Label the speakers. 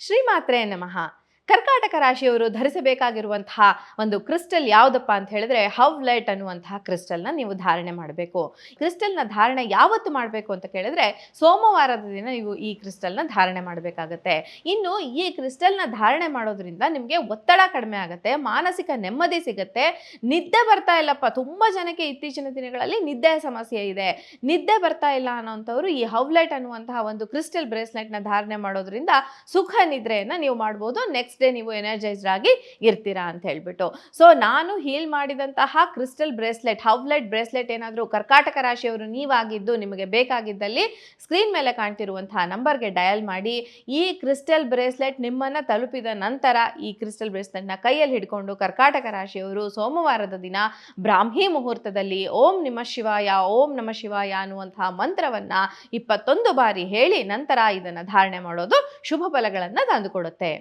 Speaker 1: ಶ್ರೀಮಾತ್ರೆ ನಮಃ ಕರ್ಕಾಟಕ ರಾಶಿಯವರು ಧರಿಸಬೇಕಾಗಿರುವಂತಹ ಒಂದು ಕ್ರಿಸ್ಟಲ್ ಯಾವುದಪ್ಪ ಅಂತ ಹೇಳಿದ್ರೆ ಹವ್ ಲೈಟ್ ಅನ್ನುವಂತಹ ಕ್ರಿಸ್ಟಲ್ನ ನೀವು ಧಾರಣೆ ಮಾಡಬೇಕು. ಕ್ರಿಸ್ಟಲ್ನ ಧಾರಣೆ ಯಾವತ್ತು ಮಾಡಬೇಕು ಅಂತ ಕೇಳಿದ್ರೆ ಸೋಮವಾರದ ದಿನ ನೀವು ಈ ಕ್ರಿಸ್ಟಲ್ನ ಧಾರಣೆ ಮಾಡಬೇಕಾಗತ್ತೆ. ಇನ್ನು ಈ ಕ್ರಿಸ್ಟಲ್ನ ಧಾರಣೆ ಮಾಡೋದ್ರಿಂದ ನಿಮಗೆ ಒತ್ತಡ ಕಡಿಮೆ ಆಗುತ್ತೆ, ಮಾನಸಿಕ ನೆಮ್ಮದಿ ಸಿಗುತ್ತೆ. ನಿದ್ದೆ ಬರ್ತಾ ಇಲ್ಲಪ್ಪ, ತುಂಬ ಜನಕ್ಕೆ ಇತ್ತೀಚಿನ ದಿನಗಳಲ್ಲಿ ನಿದ್ದೆಯ ಸಮಸ್ಯೆ ಇದೆ. ನಿದ್ದೆ ಬರ್ತಾ ಇಲ್ಲ ಅನ್ನೋಂಥವ್ರು ಈ ಹವ್ಲೈಟ್ ಅನ್ನುವಂತಹ ಒಂದು ಕ್ರಿಸ್ಟಲ್ ಬ್ರೇಸ್ಲೆಟ್ನ ಧಾರಣೆ ಮಾಡೋದ್ರಿಂದ ಸುಖ ನಿದ್ರೆಯನ್ನು ನೀವು ಮಾಡ್ಬೋದು. ನೆಕ್ಸ್ಟ್ ನೀವು ಎನರ್ಜೈಸ್ಡ್ ಆಗಿ ಇರ್ತೀರಾ ಅಂತ ಹೇಳ್ಬಿಟ್ಟು. ಸೊ ನಾನು ಹೀಲ್ ಮಾಡಿದಂತಹ ಕ್ರಿಸ್ಟಲ್ ಬ್ರೇಸ್ಲೆಟ್ ಹವ್ಲೈಟ್ ಬ್ರೇಸ್ಲೆಟ್ ಏನಾದರೂ ಕರ್ಕಾಟಕ ರಾಶಿಯವರು ನೀವಾಗಿದ್ದು ನಿಮಗೆ ಬೇಕಾಗಿದ್ದಲ್ಲಿ ಸ್ಕ್ರೀನ್ ಮೇಲೆ ಕಾಣ್ತಿರುವಂತಹ ನಂಬರ್ಗೆ ಡಯಲ್ ಮಾಡಿ. ಈ ಕ್ರಿಸ್ಟಲ್ ಬ್ರೇಸ್ಲೆಟ್ ನಿಮ್ಮನ್ನು ತಲುಪಿದ ನಂತರ ಈ ಕ್ರಿಸ್ಟಲ್ ಬ್ರೇಸ್ಲೆಟ್ನ ಕೈಯಲ್ಲಿ ಹಿಡ್ಕೊಂಡು ಕರ್ಕಾಟಕ ರಾಶಿಯವರು ಸೋಮವಾರದ ದಿನ ಬ್ರಾಹ್ಮಿ ಮುಹೂರ್ತದಲ್ಲಿ ಓಂ ನಿಮ ಶಿವಾಯ, ಓಂ ನಮ ಶಿವಾಯ ಅನ್ನುವಂತಹ ಮಂತ್ರವನ್ನು ಇಪ್ಪತ್ತೊಂದು ಬಾರಿ ಹೇಳಿ ನಂತರ ಇದನ್ನು ಧಾರಣೆ ಮಾಡೋದು ಶುಭ ಫಲಗಳನ್ನು ತಂದುಕೊಡುತ್ತೆ.